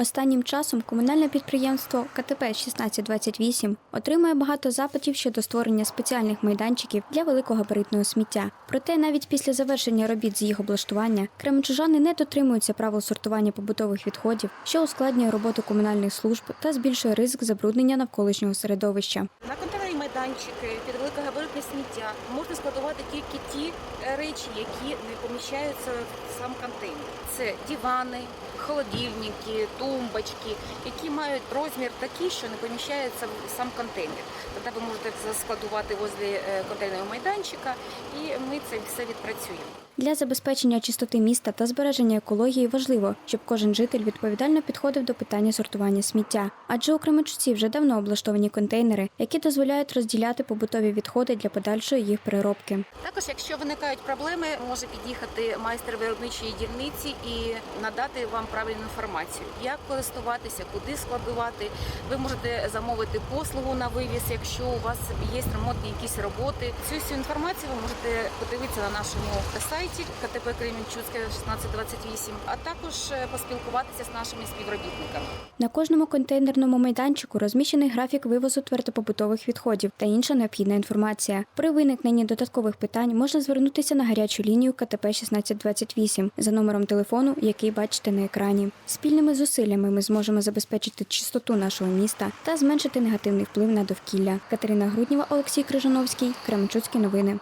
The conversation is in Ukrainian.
Останнім часом комунальне підприємство КТП 1628 отримує багато запитів щодо створення спеціальних майданчиків для великогабаритного сміття. Проте навіть після завершення робіт з їх облаштування кременчужани не дотримуються правил сортування побутових відходів, що ускладнює роботу комунальних служб та збільшує ризик забруднення навколишнього середовища. Майданчики під великогабаритне сміття можна складувати тільки ті е, речі, які не поміщаються в сам контейнер. Це дивани, холодильники, тумбочки, які мають розмір такий, що не поміщаються в сам контейнер. Тоді ви можете це складувати возле е, контейнерного майданчика, і ми це все відпрацюємо. Для забезпечення чистоти міста та збереження екології важливо, щоб кожен житель відповідально підходив до питання сортування сміття. Адже у Кременчуці вже давно облаштовані контейнери, які дозволяють розділяти побутові відходи для подальшої їх переробки. Також, якщо виникають проблеми, може під'їхати майстер виробничої дільниці і надати вам правильну інформацію, як користуватися, куди складувати. Ви можете замовити послугу на вивіз, якщо у вас є ремонтні якісь роботи. Цю всю інформацію ви можете подивитися на нашому сайті КТП Кремінчуцьке 1628, а також е, поспілкуватися з нашими співробітниками. На кожному контейнерному майданчику розміщений графік вивозу твердопобутових відходів та інша необхідна інформація. При виникненні додаткових питань можна звернутися на гарячу лінію КТП 1628 за номером телефону, який бачите на екрані. Спільними зусиллями ми зможемо забезпечити чистоту нашого міста та зменшити негативний вплив на довкілля. Катерина Грудніва, Олексій Крижановський, Кременчуцькі новини.